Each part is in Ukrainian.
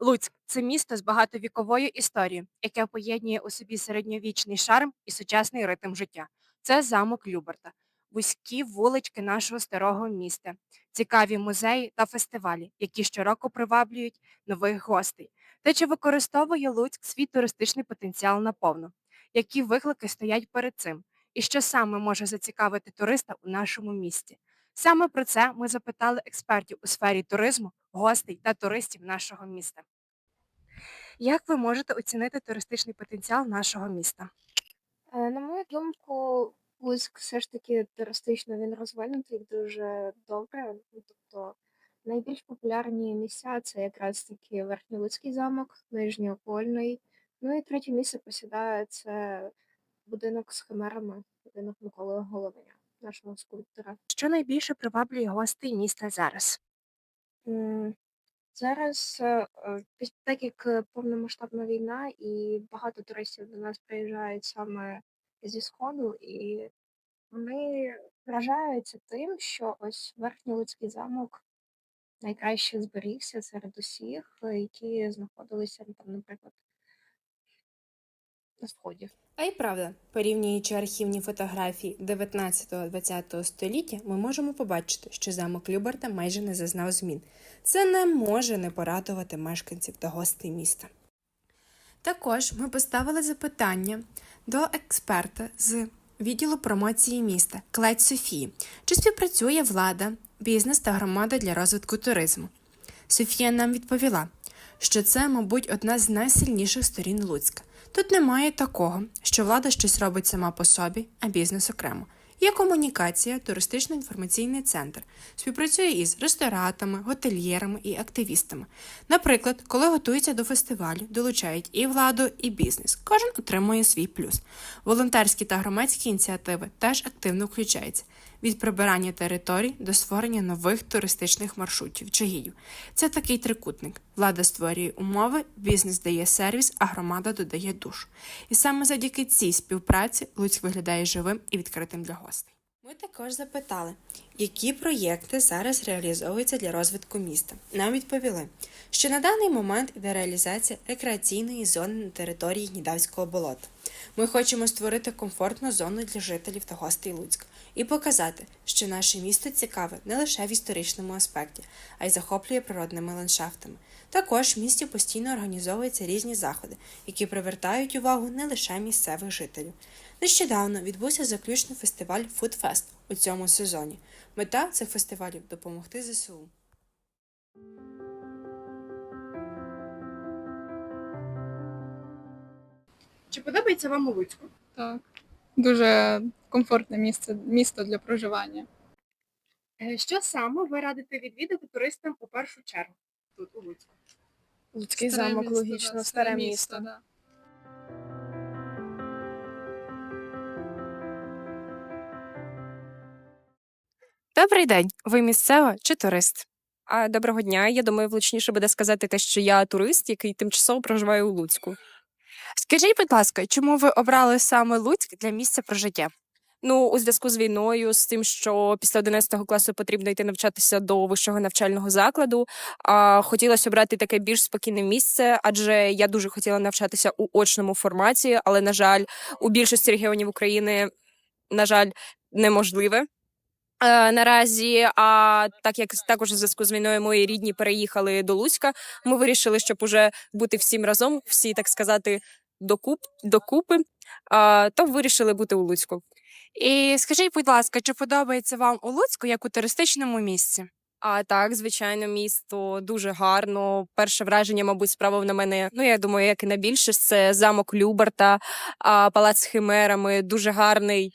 Луцьк це місто з багатовіковою історією, яке поєднує у собі середньовічний шарм і сучасний ритм життя. Це замок Люберта, вузькі вулички нашого старого міста, цікаві музеї та фестивалі, які щороку приваблюють нових гостей. Та чи використовує Луцьк свій туристичний потенціал наповну? Які виклики стоять перед цим? І що саме може зацікавити туриста у нашому місті? Саме про це ми запитали експертів у сфері туризму, гостей та туристів нашого міста. Як ви можете оцінити туристичний потенціал нашого міста? Е, На мою думку, Луцьк все ж таки туристично він розвинутий дуже добре. Ну, Тобто найбільш популярні місця це якраз таки Верхньолуцький замок, Нижньоопольний. Ну і третє місце посідає це будинок з химерами, будинок Миколи Головеня, нашого скульптора. Що найбільше приваблює гостей міста зараз? Зараз, е, так як е, повномасштабна війна, і багато туристів до нас приїжджають саме зі Сходу, і вони вражаються тим, що ось Верхньолуцький замок найкраще зберігся серед усіх, які знаходилися там, наприклад, на сході. А й правда, порівнюючи архівні фотографії 19-20 століття, ми можемо побачити, що замок Люберта майже не зазнав змін. Це не може не порадувати мешканців та гостей міста. Також ми поставили запитання до експерта з відділу промоції міста Клеть Софії, чи співпрацює влада, бізнес та громада для розвитку туризму. Софія нам відповіла, що це, мабуть, одна з найсильніших сторін Луцька. Тут немає такого, що влада щось робить сама по собі, а бізнес окремо. Є комунікація, туристично-інформаційний центр, співпрацює із ресторатами, готельєрами і активістами. Наприклад, коли готуються до фестивалю, долучають і владу, і бізнес. Кожен отримує свій плюс. Волонтерські та громадські ініціативи теж активно включаються від прибирання територій до створення нових туристичних маршрутів чи. Це такий трикутник. Влада створює умови, бізнес дає сервіс, а громада додає душу. І саме завдяки цій співпраці Луцьк виглядає живим і відкритим для гостей. Ми також запитали, які проєкти зараз реалізовуються для розвитку міста. Нам відповіли, що на даний момент іде реалізація рекреаційної зони на території Гнідавського болота. Ми хочемо створити комфортну зону для жителів та гостей Луцька і показати, що наше місто цікаве не лише в історичному аспекті, а й захоплює природними ландшафтами. Також в місті постійно організовуються різні заходи, які привертають увагу не лише місцевих жителів. Нещодавно відбувся заключний фестиваль Foodfest у цьому сезоні. Мета цих фестивалів допомогти ЗСУ. Чи подобається вам у Луцьку? Так. Дуже комфортне місце, місто для проживання. Е, Що саме ви радите відвідати туристам у першу чергу тут у Луцьку? Луцький Старе замок, місто, логічно, да, старе місто. да. Добрий день. Ви місцева чи турист? А доброго дня. Я думаю, влучніше буде сказати те, що я турист, який тимчасово проживає у Луцьку. Скажіть, будь ласка, чому ви обрали саме Луцьк для місця прожиття? Ну, у зв'язку з війною, з тим, що після 11 класу потрібно йти навчатися до вищого навчального закладу. А хотілося обрати таке більш спокійне місце, адже я дуже хотіла навчатися у очному форматі, але на жаль, у більшості регіонів України, на жаль, неможливе. Е, наразі, а так як також у зв'язку з війною мої рідні переїхали до Луцька, ми вирішили, щоб уже бути всім разом, всі так сказати, докуп, докупи, а, то вирішили бути у Луцьку. І скажіть, будь ласка, чи подобається вам у Луцьку як у туристичному місці? А так, звичайно, місто дуже гарно. Перше враження, мабуть, справив на мене. Ну я думаю, як і на більше, це замок Люберта, а, палац з химерами, дуже гарний.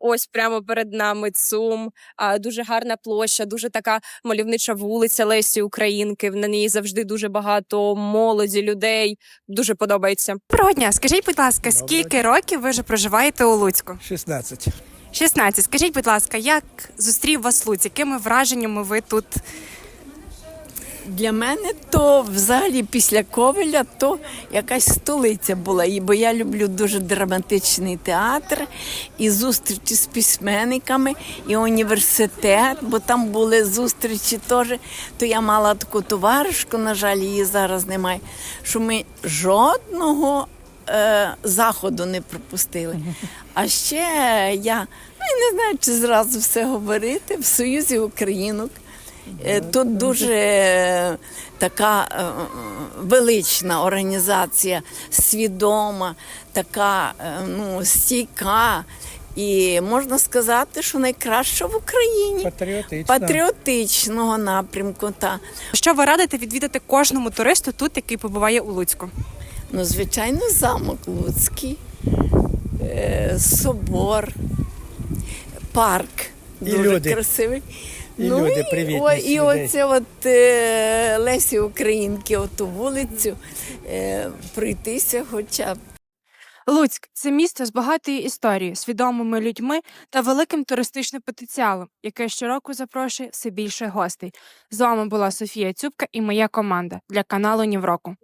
Ось прямо перед нами ЦУМ, а, дуже гарна площа, дуже така мальовнича вулиця Лесі Українки. На ній завжди дуже багато молоді, людей. Дуже подобається. Доброго дня. Скажіть, будь ласка, Доброго скільки років ви вже проживаєте у Луцьку? 16. 16. Скажіть, будь ласка, як зустрів вас Луць? Якими враженнями ви тут? Для мене то взагалі після Ковеля то якась столиця була. Бо я люблю дуже драматичний театр і зустрічі з письменниками, і університет, бо там були зустрічі теж. То я мала таку товаришку, на жаль, її зараз немає, що ми жодного е, заходу не пропустили. А ще я ну, я не знаю, чи зразу все говорити в Союзі Українок. Е, Тут дуже е, така е, велична організація, свідома, така ну, стійка. І можна сказати, що найкраща в Україні Патріотично. патріотичного напрямку. Та. Що ви радите відвідати кожному туристу тут, який побуває у Луцьку? Ну, звичайно, замок Луцький, собор, парк. І дуже люди. красивий. І люди, і, о, і оце от е, Лесі Українки, оту вулицю, е, пройтися хоча б. Луцьк це місто з багатою історією, свідомими людьми та великим туристичним потенціалом, яке щороку запрошує все більше гостей. З вами була Софія Цюбка і моя команда для каналу Нівроку.